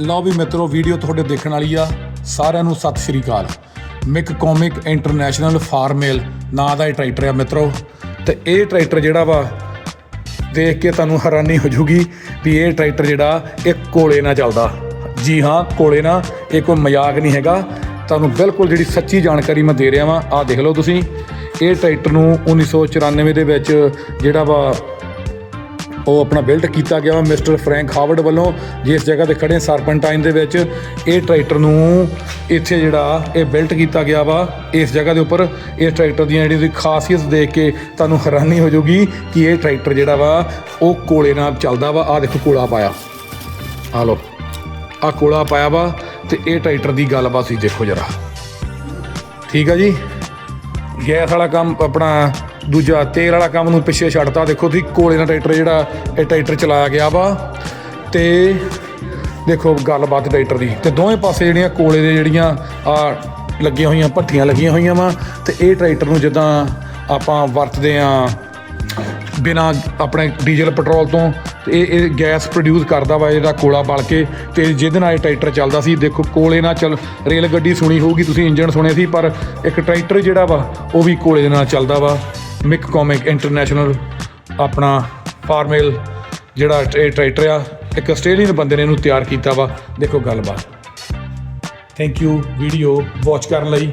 ਲਓ ਵੀ ਮਿੱਤਰੋ ਵੀਡੀਓ ਤੁਹਾਡੇ ਦੇਖਣ ਵਾਲੀ ਆ। ਸਾਰਿਆਂ ਨੂੰ ਸਤਿ ਸ਼੍ਰੀ ਅਕਾਲ। ਮਿਕ ਕੋਮਿਕ ਇੰਟਰਨੈਸ਼ਨਲ ਫਾਰਮੇਲ ਨਾਂ ਦਾ ਇਹ ਟਰੈਕਟਰ ਆ ਮਿੱਤਰੋ। ਤੇ ਇਹ ਟਰੈਕਟਰ ਜਿਹੜਾ ਵਾ, ਦੇਖ ਕੇ ਤੁਹਾਨੂੰ ਹੈਰਾਨੀ ਹੋ ਜੂਗੀ ਵੀ ਇਹ ਟਰੈਕਟਰ ਜਿਹੜਾ ਇਹ ਕੋਲੇ ਨਾਲ ਚੱਲਦਾ। ਜੀ ਹਾਂ, ਕੋਲੇ ਨਾਲ, ਇਹ ਕੋਈ ਮਜ਼ਾਕ ਨਹੀਂ ਹੈਗਾ। ਤੁਹਾਨੂੰ ਬਿਲਕੁਲ ਜਿਹੜੀ ਸੱਚੀ ਜਾਣਕਾਰੀ ਮੈਂ ਦੇ ਰਿਹਾ ਵਾਂ, ਆਹ ਦੇਖ ਲਓ ਤੁਸੀਂ। ਇਹ ਟਰੈਕਟਰ ਨੂੰ 1994 ਦੇ ਵਿੱਚ ਜਿਹੜਾ ਵਾ ਉਹ ਆਪਣਾ ਬਿਲਡ ਕੀਤਾ ਗਿਆ ਵਾ ਮਿਸਟਰ ਫਰੈਂਕ ਹਾਰਵਰਡ ਵੱਲੋਂ, ਜਿਸ ਜਗ੍ਹਾ ਤੇ ਖੜੇ ਸਰਪੈਂਟਾਈਨ ਦੇ ਵਿੱਚ। ਇਹ ਟਰੈਕਟਰ ਨੂੰ ਇੱਥੇ ਜਿਹੜਾ ਇਹ ਬਿਲਡ ਕੀਤਾ ਗਿਆ ਵਾ, ਇਸ ਜਗ੍ਹਾ ਦੇ ਉੱਪਰ। ਇਸ ਟਰੈਕਟਰ ਦੀਆਂ ਜਿਹੜੀ ਖਾਸੀਅਤ ਦੇਖ ਕੇ ਤੁਹਾਨੂੰ ਹੈਰਾਨੀ ਹੋ ਜਾਊਗੀ ਕਿ ਇਹ ਟਰੈਕਟਰ ਜਿਹੜਾ ਵਾ, ਉਹ ਕੋਲੇ ਨਾਲ ਚੱਲਦਾ ਵਾ। ਆ ਦੇਖੋ ਕੋਲਾ ਪਾਇਆ। ਆ ਲੋ ਆ ਕੋਲਾ ਪਾਇਆ ਵਾ ਤੇ ਇਹ ਟਰੈਕਟਰ ਦੀ ਗੱਲਬਾਤ ਸੀ ਦੇਖੋ ਜਰਾ। ਠੀਕ ਆ ਜੀ? ਗੈਸ ਵਾਲਾ ਕੰਮ ਆਪਣਾ ਦੂਜਾ ਤੇਲ ਵਾਲਾ ਕੰਮ ਨੂੰ ਪਿੱਛੇ ਛੱਡਤਾ। ਦੇਖੋ ਤੁਸੀਂ ਕੋਲੇ ਨਾਲ ਟਰੈਕਟਰ ਜਿਹੜਾ, ਇਹ ਟਰੈਕਟਰ ਚਲਾਇਆ ਗਿਆ ਵਾ। ਤੇ ਦੇਖੋ ਗੱਲਬਾਤ ਟਰੈਕਟਰ ਦੀ। ਤੇ ਦੋਵੇਂ ਪਾਸੇ ਜਿਹੜੀਆਂ ਕੋਲੇ ਦੇ ਜਿਹੜੀਆਂ, ਆ ਲੱਗੀਆਂ ਹੋਈਆਂ, ਭੱਠੀਆਂ ਲੱਗੀਆਂ ਹੋਈਆਂ ਵਾ। ਤੇ ਇਹ ਟਰੈਕਟਰ ਨੂੰ ਜਿੱਦਾਂ ਆਪਾਂ ਵਰਤਦੇ ਆ, ਬਿਨਾ ਆਪਣੇ ਡੀਜ਼ਲ, ਪੈਟਰੋਲ ਤੋਂ ਇਹ ਇਹ ਗੈਸ ਪ੍ਰੋਡਿਊਸ ਕਰਦਾ ਵਾ ਇਹਦਾ ਕੋਲਾ ਬਲ ਕੇ। ਤੇ ਜਿਹਦੇ ਨਾਲ ਇਹ ਟਰੈਕਟਰ ਚੱਲਦਾ ਸੀ, ਦੇਖੋ ਕੋਲੇ ਨਾਲ ਚੱਲ, ਰੇਲ ਗੱਡੀ ਸੁਣੀ ਹੋਊਗੀ, ਤੁਸੀਂ ਇੰਜਨ ਸੁਣੇ ਸੀ, ਪਰ ਇੱਕ ਟਰੈਕਟਰ ਜਿਹੜਾ ਵਾ, ਉਹ ਵੀ ਕੋਲੇ ਦੇ ਨਾਲ ਚੱਲਦਾ ਵਾ। ਮਿਕ ਕੋਮਿਕ ਇੰਟਰਨੈਸ਼ਨਲ ਆਪਣਾ ਫਾਰਮੇਲ ਜਿਹੜਾ ਇਹ ਟਰੈਕਟਰ ਆ, ਇੱਕ ਆਸਟ੍ਰੇਲੀਅਨ ਬੰਦੇ ਨੇ ਇਹਨੂੰ ਤਿਆਰ ਕੀਤਾ ਵਾ। ਦੇਖੋ ਗੱਲਬਾਤ। ਥੈਂਕ ਯੂ ਵੀਡੀਓ ਵਾਚ ਕਰਨ ਲਈ।